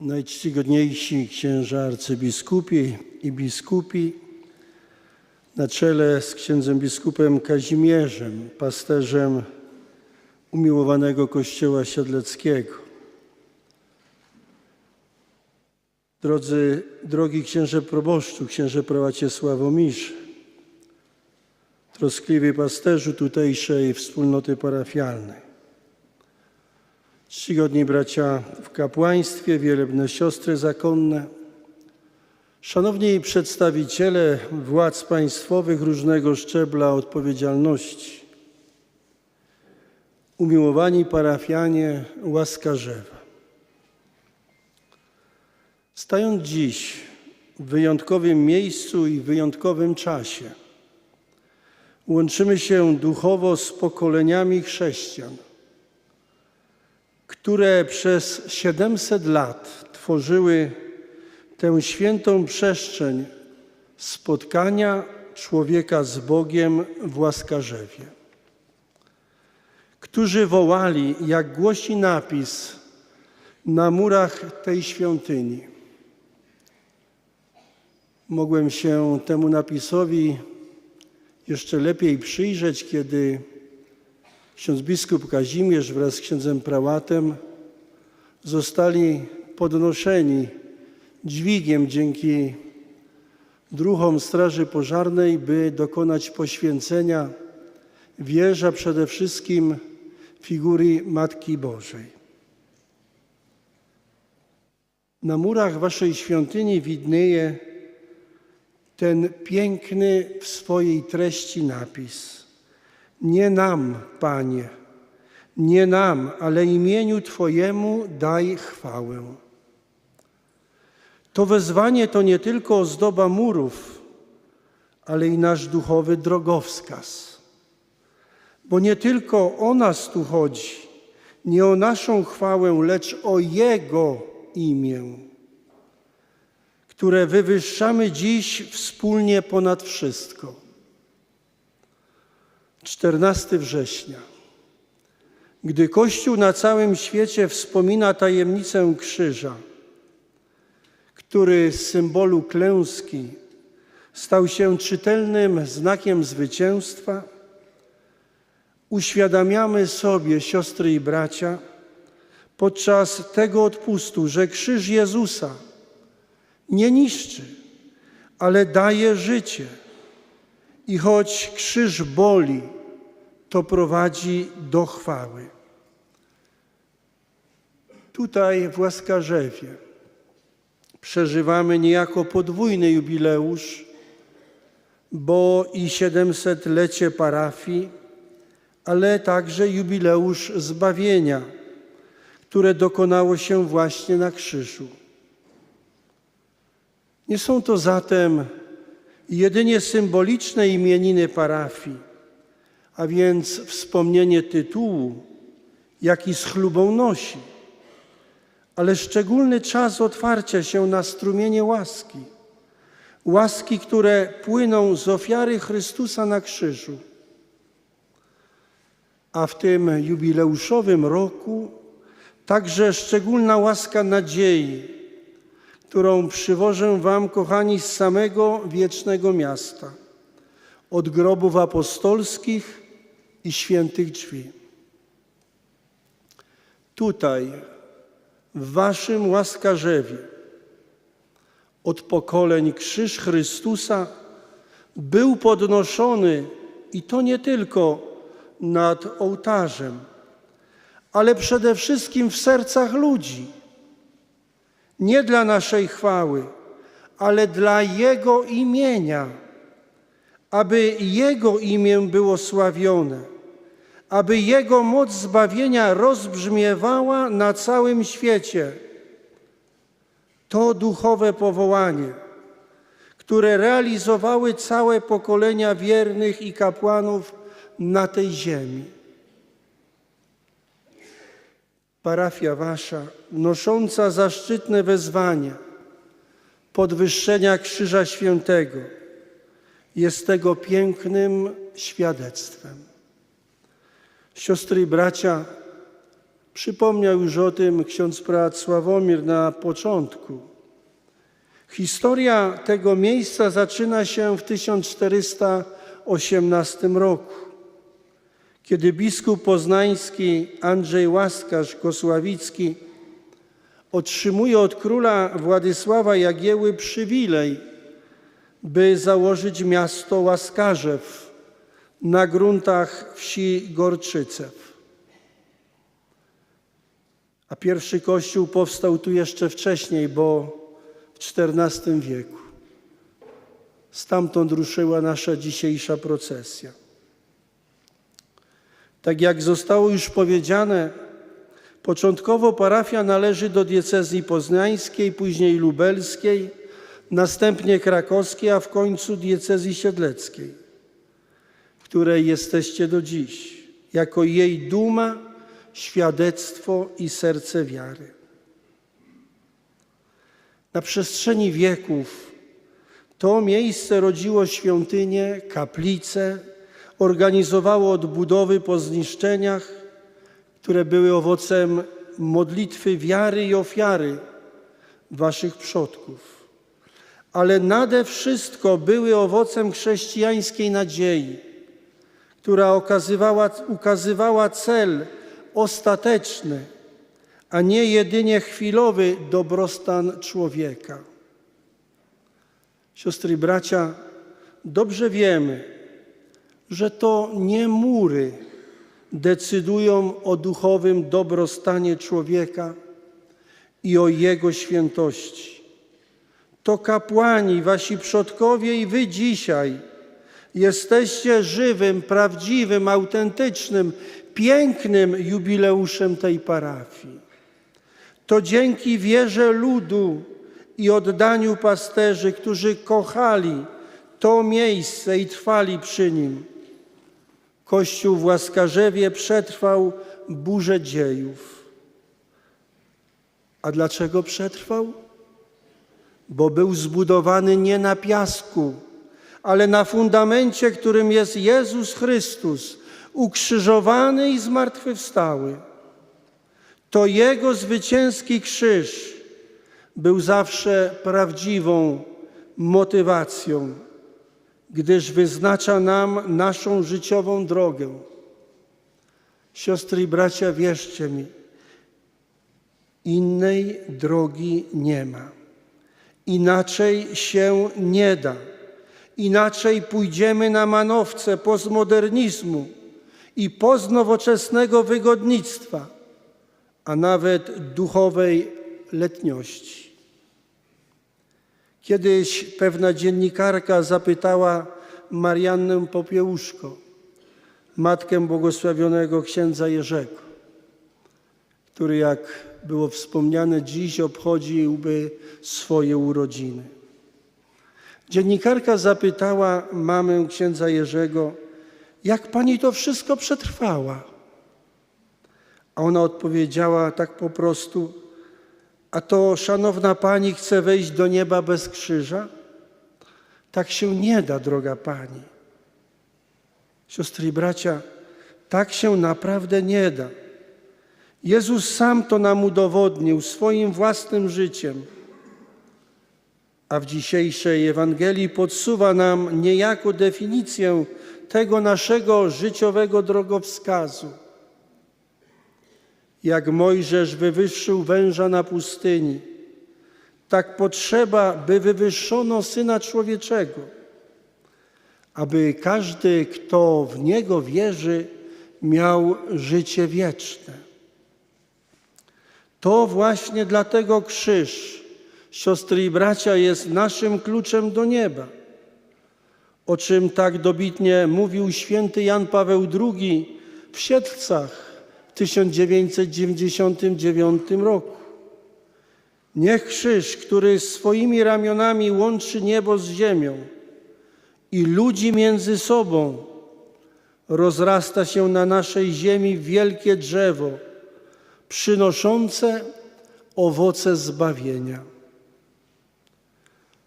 Najczcigodniejsi księża arcybiskupi i biskupi, na czele z księdzem biskupem Kazimierzem, pasterzem umiłowanego Kościoła Siedleckiego. Drodzy, drogi księże proboszczu, księże prałacie Sławomirze, troskliwy pasterzu tutejszej wspólnoty parafialnej. Czcigodni bracia w kapłaństwie, wielebne siostry zakonne, szanowni przedstawiciele władz państwowych różnego szczebla odpowiedzialności, umiłowani parafianie łaskarzewa. Stając dziś w wyjątkowym miejscu i wyjątkowym czasie, łączymy się duchowo z pokoleniami chrześcijan – które przez 700 lat tworzyły tę świętą przestrzeń spotkania człowieka z Bogiem w Łaskarzewie. Którzy wołali, jak głosi napis na murach tej świątyni. Mogłem się temu napisowi jeszcze lepiej przyjrzeć, kiedy ksiądz biskup Kazimierz wraz z księdzem prałatem zostali podnoszeni dźwigiem dzięki druhom Straży Pożarnej, by dokonać poświęcenia wieża przede wszystkim figury Matki Bożej. Na murach waszej świątyni widnieje ten piękny w swojej treści napis – nie nam, Panie, nie nam, ale imieniu Twojemu daj chwałę. To wezwanie to nie tylko ozdoba murów, ale i nasz duchowy drogowskaz. Bo nie tylko o nas tu chodzi, nie o naszą chwałę, lecz o Jego imię, które wywyższamy dziś wspólnie ponad wszystko. 14 września. Gdy Kościół na całym świecie wspomina tajemnicę krzyża, który z symbolu klęski stał się czytelnym znakiem zwycięstwa, uświadamiamy sobie, siostry i bracia, podczas tego odpustu, że krzyż Jezusa nie niszczy, ale daje życie. I choć krzyż boli, to prowadzi do chwały. Tutaj w Łaskarzewie przeżywamy niejako podwójny jubileusz, bo i 700-lecie parafii, ale także jubileusz zbawienia, które dokonało się właśnie na krzyżu. Nie są to zatem jedynie symboliczne imieniny parafii, a więc wspomnienie tytułu, jaki z chlubą nosi, ale szczególny czas otwarcia się na strumienie łaski, łaski, które płyną z ofiary Chrystusa na krzyżu. A w tym jubileuszowym roku także szczególna łaska nadziei, którą przywożę Wam, kochani, z samego wiecznego miasta, od grobów apostolskich i świętych drzwi. Tutaj, w Waszym łaskarzewie, od pokoleń krzyż Chrystusa był podnoszony i to nie tylko nad ołtarzem, ale przede wszystkim w sercach ludzi. Nie dla naszej chwały, ale dla Jego imienia aby Jego imię było sławione, aby Jego moc zbawienia rozbrzmiewała na całym świecie. To duchowe powołanie, które realizowały całe pokolenia wiernych i kapłanów na tej ziemi. Parafia Wasza, nosząca zaszczytne wezwania podwyższenia Krzyża Świętego, jest tego pięknym świadectwem. Siostry i bracia, Przypomniał już o tym ksiądz prałat Sławomir na początku. Historia tego miejsca zaczyna się w 1418 roku, kiedy biskup poznański Andrzej Łaskarz Kosławicki otrzymuje od króla Władysława Jagieły przywilej, by założyć miasto Łaskarzew na gruntach wsi Gorczycew. A pierwszy kościół powstał tu jeszcze wcześniej, bo w XIV wieku. Stamtąd ruszyła nasza dzisiejsza procesja. Tak jak zostało już powiedziane, początkowo parafia należy do diecezji poznańskiej, później lubelskiej, następnie krakowskiej, a w końcu diecezji siedleckiej, której jesteście do dziś, jako jej duma, świadectwo i serce wiary. Na przestrzeni wieków to miejsce rodziło świątynie, kaplice, organizowało odbudowy po zniszczeniach, które były owocem modlitwy wiary i ofiary waszych przodków. Ale nade wszystko były owocem chrześcijańskiej nadziei, która okazywała, ukazywała cel ostateczny, a nie jedynie chwilowy dobrostan człowieka. Siostry i bracia, dobrze wiemy, że to nie mury decydują o duchowym dobrostanie człowieka i o jego świętości. To kapłani, wasi przodkowie i wy dzisiaj jesteście żywym, prawdziwym, autentycznym, pięknym jubileuszem tej parafii. To dzięki wierze ludu i oddaniu pasterzy, którzy kochali to miejsce i trwali przy nim. Kościół w Łaskarzewie przetrwał burzę dziejów. A dlaczego przetrwał? Bo był zbudowany nie na piasku, ale na fundamencie, którym jest Jezus Chrystus, ukrzyżowany i zmartwychwstały. To Jego zwycięski krzyż był zawsze prawdziwą motywacją, gdyż wyznacza nam naszą życiową drogę. Siostry i bracia, wierzcie mi, innej drogi nie ma. Inaczej się nie da. Inaczej pójdziemy na manowce postmodernizmu i postnowoczesnego wygodnictwa, a nawet duchowej letniości. Kiedyś pewna dziennikarka zapytała Mariannę Popiełuszko, matkę błogosławionego księdza Jerzego, który, jak było wspomniane, dziś obchodziłby swoje urodziny. Dziennikarka zapytała mamę księdza Jerzego, jak pani to wszystko przetrwała? A ona odpowiedziała tak po prostu, a to szanowna pani chce wejść do nieba bez krzyża? Tak się nie da, droga pani. Siostry i bracia, tak się naprawdę nie da. Jezus sam to nam udowodnił swoim własnym życiem. A w dzisiejszej Ewangelii podsuwa nam niejako definicję tego naszego życiowego drogowskazu. Jak Mojżesz wywyższył węża na pustyni, tak potrzeba, by wywyższono Syna Człowieczego, aby każdy, kto w Niego wierzy, miał życie wieczne. To właśnie dlatego krzyż, siostry i bracia, jest naszym kluczem do nieba, o czym tak dobitnie mówił święty Jan Paweł II w Siedlcach 1999 roku. Niech krzyż, który swoimi ramionami łączy niebo z ziemią i ludzi między sobą, rozrasta się na naszej ziemi wielkie drzewo, przynoszące owoce zbawienia.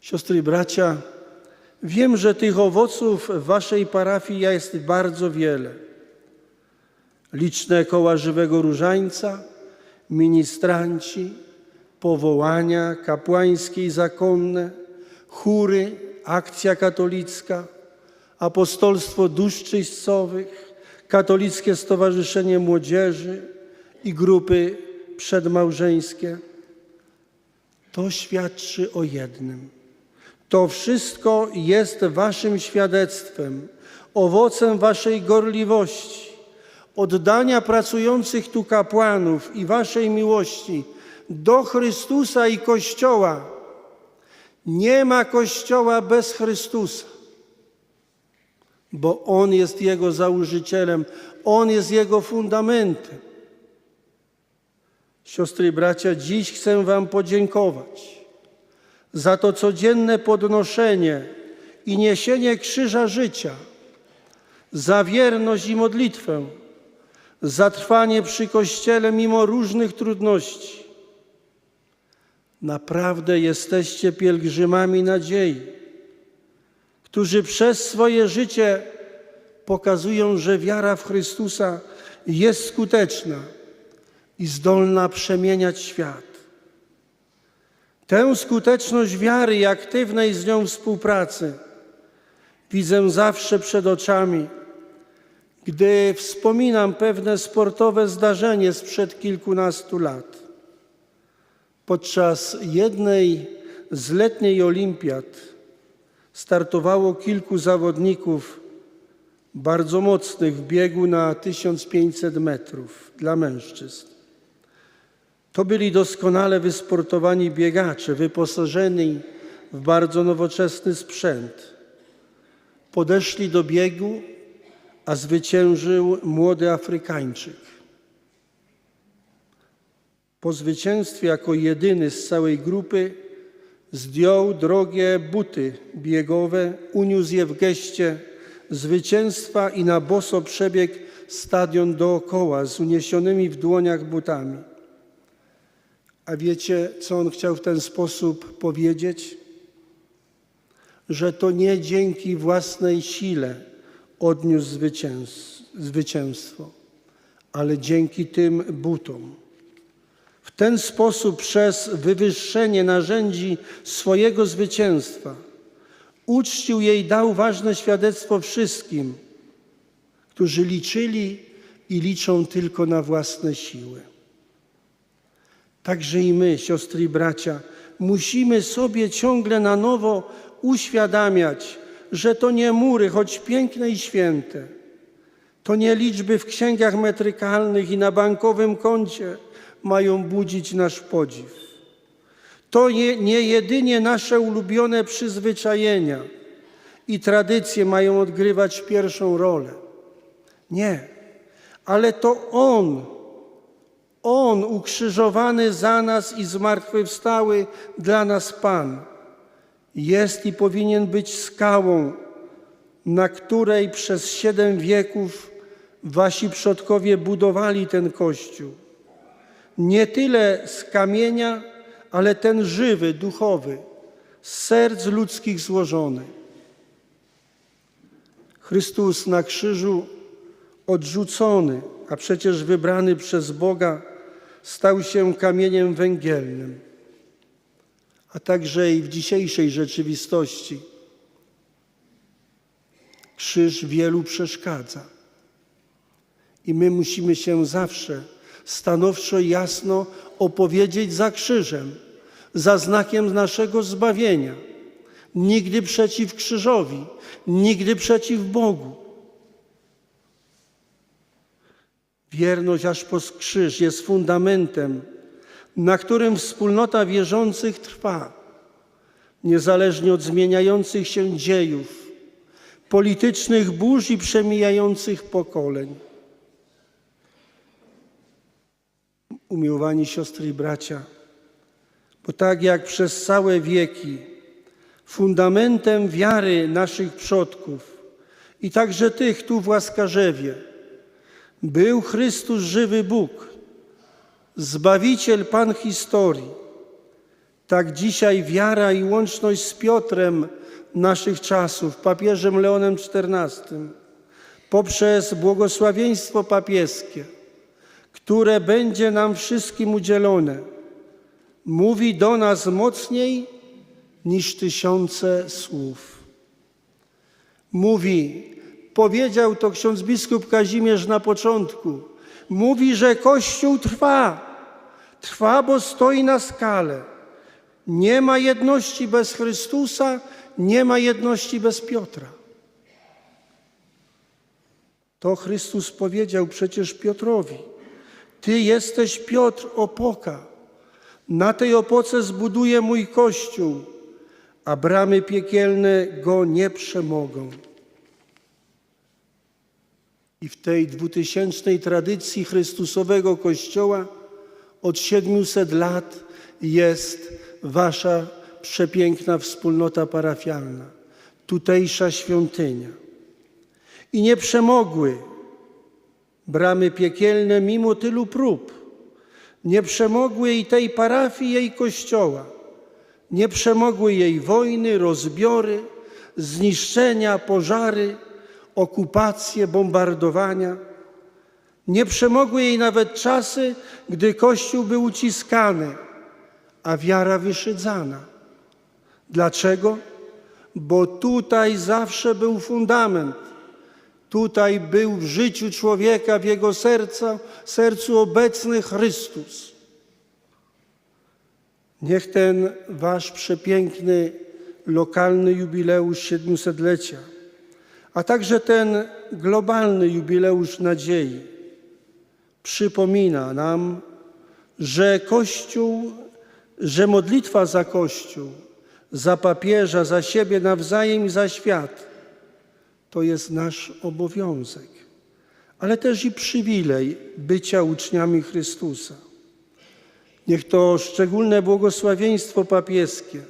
Siostry i bracia, wiem, że tych owoców w waszej parafii jest bardzo wiele. Liczne koła żywego różańca – ministranci, powołania kapłańskie i zakonne, chóry, akcja katolicka, apostolstwo dusz katolickie stowarzyszenie młodzieży i grupy przedmałżeńskie. To świadczy o jednym. To wszystko jest waszym świadectwem, owocem waszej gorliwości, oddania pracujących tu kapłanów i waszej miłości do Chrystusa i Kościoła. Nie ma Kościoła bez Chrystusa, bo On jest Jego założycielem, On jest Jego fundamentem. Siostry i bracia, dziś chcę Wam podziękować za to codzienne podnoszenie i niesienie krzyża życia, za wierność i modlitwę, za trwanie przy Kościele mimo różnych trudności. Naprawdę jesteście pielgrzymami nadziei, którzy przez swoje życie pokazują, że wiara w Chrystusa jest skuteczna i zdolna przemieniać świat. Tę skuteczność wiary i aktywnej z nią współpracy widzę zawsze przed oczami, gdy wspominam pewne sportowe zdarzenie sprzed kilkunastu lat. Podczas jednej z letniej olimpiad startowało kilku zawodników bardzo mocnych w biegu na 1500 metrów dla mężczyzn. To byli doskonale wysportowani biegacze, wyposażeni w bardzo nowoczesny sprzęt. Podeszli do biegu, a zwyciężył młody Afrykańczyk. Po zwycięstwie jako jedyny z całej grupy zdjął drogie buty biegowe, uniósł je w geście zwycięstwa i na boso przebiegł stadion dookoła z uniesionymi w dłoniach butami. A wiecie, co on chciał w ten sposób powiedzieć? Że to nie dzięki własnej sile odniósł zwycięs- zwycięstwo, ale dzięki tym butom. W ten sposób, przez wywyższenie narzędzi swojego zwycięstwa, uczcił jej dał ważne świadectwo wszystkim, którzy liczyli i liczą tylko na własne siły. Także i my, siostry i bracia, musimy sobie ciągle na nowo uświadamiać, że to nie mury, choć piękne i święte, to nie liczby w księgach metrykalnych i na bankowym koncie mają budzić nasz podziw. To nie, nie jedynie nasze ulubione przyzwyczajenia i tradycje mają odgrywać pierwszą rolę. Nie, ale to On, On ukrzyżowany za nas i zmartwychwstały dla nas Pan, jest i powinien być skałą, na której przez siedem wieków wasi przodkowie budowali ten Kościół. Nie tyle z kamienia, ale ten żywy, duchowy, z serc ludzkich złożony. Chrystus na krzyżu odrzucony, a przecież wybrany przez Boga, stał się kamieniem węgielnym. A także i w dzisiejszej rzeczywistości krzyż wielu przeszkadza. I my musimy się zawsze stanowczo jasno opowiedzieć za krzyżem, za znakiem naszego zbawienia. Nigdy przeciw krzyżowi, nigdy przeciw Bogu. Wierność aż po krzyż jest fundamentem, na którym wspólnota wierzących trwa, niezależnie od zmieniających się dziejów, politycznych burz i przemijających pokoleń. Umiłowani siostry i bracia, bo tak jak przez całe wieki fundamentem wiary naszych przodków i także tych tu w Łaskarzewie był Chrystus żywy Bóg, Zbawiciel Pan historii, tak dzisiaj wiara i łączność z Piotrem naszych czasów, papieżem Leonem XIV, poprzez błogosławieństwo papieskie, które będzie nam wszystkim udzielone, mówi do nas mocniej niż tysiące słów. Mówi, powiedział to ksiądz biskup Kazimierz na początku, mówi, że Kościół trwa. Trwa, bo stoi na skale. Nie ma jedności bez Chrystusa, nie ma jedności bez Piotra. To Chrystus powiedział przecież Piotrowi: Ty jesteś Piotr opoka. Na tej opoce zbuduję mój kościół, a bramy piekielne go nie przemogą. I w tej dwutysięcznej tradycji Chrystusowego Kościoła od 700 lat jest Wasza przepiękna wspólnota parafialna, tutejsza świątynia. I nie przemogły bramy piekielne mimo tylu prób. Nie przemogły i tej parafii, jej kościoła. Nie przemogły jej wojny, rozbiory, zniszczenia, pożary, okupacje, bombardowania. Nie przemogły jej nawet czasy, gdy Kościół był uciskany, a wiara wyszydzana. Dlaczego? Bo tutaj zawsze był fundament. Tutaj był w życiu człowieka, w jego serca, sercu obecny Chrystus. Niech ten wasz przepiękny, lokalny jubileusz 700-lecia, a także ten globalny jubileusz nadziei przypomina nam, że Kościół, że modlitwa za Kościół, za papieża, za siebie nawzajem i za świat to jest nasz obowiązek, ale też i przywilej bycia uczniami Chrystusa. Niech to szczególne błogosławieństwo papieskie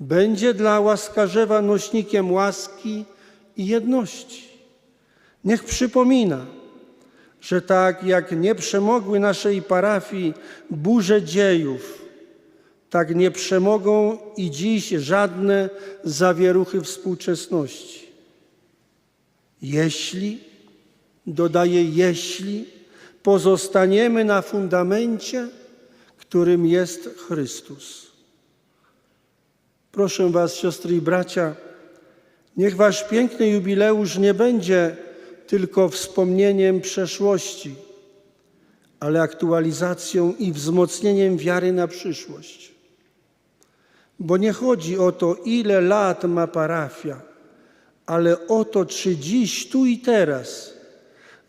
będzie dla łaskarzewa nośnikiem łaski i jedności. Niech przypomina, że tak jak nie przemogły naszej parafii burze dziejów, tak nie przemogą i dziś żadne zawieruchy współczesności. Jeśli, dodaję jeśli, pozostaniemy na fundamencie, którym jest Chrystus. Proszę Was, siostry i bracia, niech Wasz piękny jubileusz nie będzie tylko wspomnieniem przeszłości, ale aktualizacją i wzmocnieniem wiary na przyszłość. Bo nie chodzi o to, ile lat ma parafia, ale o to, czy dziś, tu i teraz,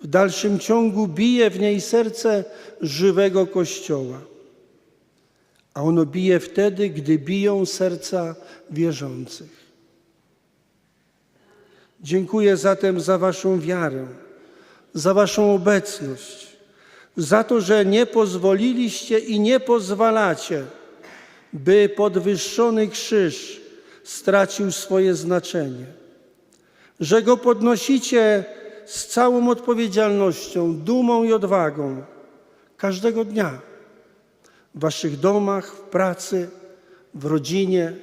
w dalszym ciągu bije w niej serce żywego Kościoła. A ono bije wtedy, gdy biją serca wierzących. Dziękuję zatem za Waszą wiarę, za Waszą obecność, za to, że nie pozwoliliście i nie pozwalacie, by podwyższony krzyż stracił swoje znaczenie, że go podnosicie z całą odpowiedzialnością, dumą i odwagą każdego dnia w Waszych domach, w pracy, w rodzinie,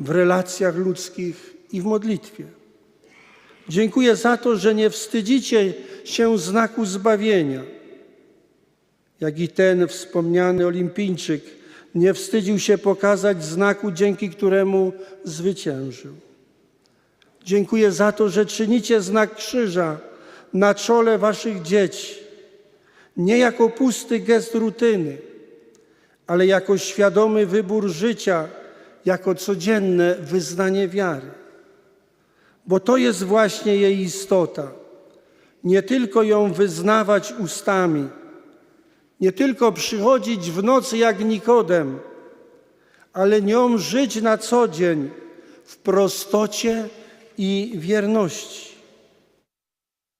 w relacjach ludzkich i w modlitwie. Dziękuję za to, że nie wstydzicie się znaku zbawienia, jak i ten wspomniany olimpijczyk nie wstydził się pokazać znaku, dzięki któremu zwyciężył. Dziękuję za to, że czynicie znak krzyża na czole waszych dzieci, nie jako pusty gest rutyny, ale jako świadomy wybór życia, jako codzienne wyznanie wiary bo to jest właśnie jej istota. Nie tylko ją wyznawać ustami, nie tylko przychodzić w nocy jak Nikodem, ale nią żyć na co dzień w prostocie i wierności.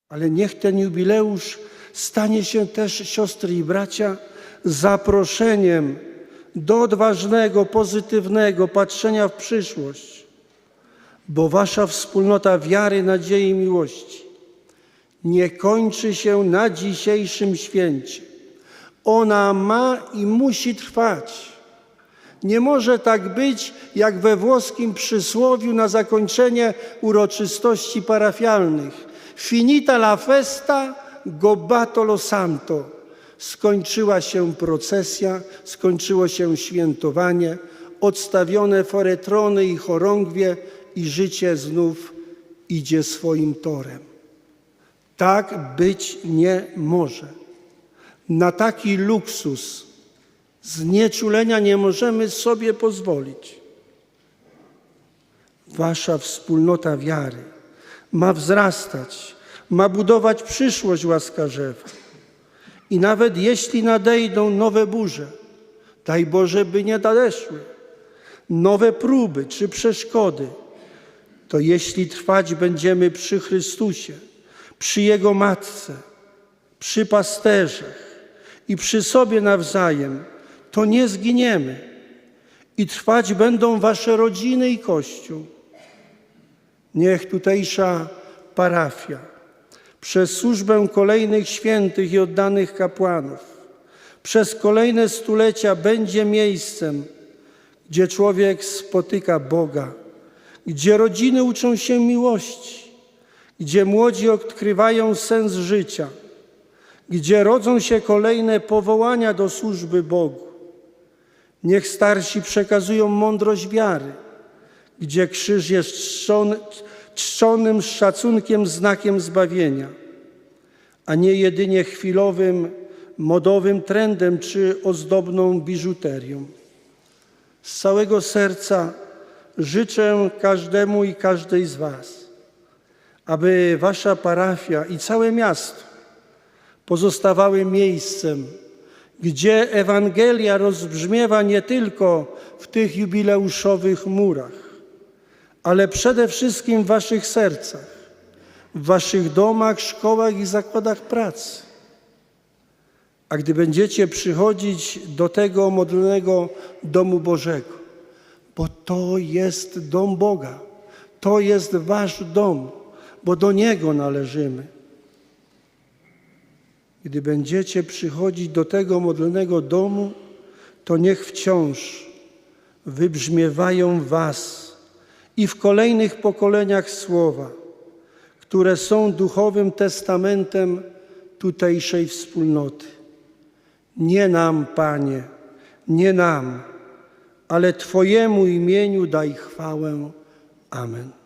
Ale niech ten jubileusz stanie się też, siostry i bracia, zaproszeniem do odważnego, pozytywnego patrzenia w przyszłość bo wasza wspólnota wiary, nadziei i miłości nie kończy się na dzisiejszym święcie. Ona ma i musi trwać. Nie może tak być, jak we włoskim przysłowiu na zakończenie uroczystości parafialnych. Finita la festa, gobbato lo santo. skończyła się procesja, skończyło się świętowanie, odstawione foretrony i chorągwie i życie znów idzie swoim torem. Tak być nie może. Na taki luksus znieczulenia nie możemy sobie pozwolić. Wasza wspólnota wiary ma wzrastać, ma budować przyszłość łaskarzewa. I nawet jeśli nadejdą nowe burze, daj Boże, by nie nadeszły, nowe próby czy przeszkody, to jeśli trwać będziemy przy Chrystusie, przy Jego Matce, przy pasterzach i przy sobie nawzajem, to nie zginiemy i trwać będą wasze rodziny i Kościół. Niech tutejsza parafia przez służbę kolejnych świętych i oddanych kapłanów przez kolejne stulecia będzie miejscem, gdzie człowiek spotyka Boga, gdzie rodziny uczą się miłości, gdzie młodzi odkrywają sens życia, gdzie rodzą się kolejne powołania do służby Bogu. Niech starsi przekazują mądrość wiary, gdzie krzyż jest czczony, czczonym szacunkiem znakiem zbawienia, a nie jedynie chwilowym, modowym trendem czy ozdobną biżuterią. Z całego serca życzę każdemu i każdej z Was, aby Wasza parafia i całe miasto pozostawały miejscem, gdzie Ewangelia rozbrzmiewa nie tylko w tych jubileuszowych murach, ale przede wszystkim w Waszych sercach, w Waszych domach, szkołach i zakładach pracy. A gdy będziecie przychodzić do tego modlnego domu Bożego, bo to jest dom Boga, to jest Wasz dom, bo do Niego należymy. Gdy będziecie przychodzić do tego modlnego domu, to niech wciąż wybrzmiewają Was i w kolejnych pokoleniach słowa, które są duchowym testamentem tutejszej wspólnoty. Nie nam, Panie, nie nam, ale Twojemu imieniu daj chwałę. Amen.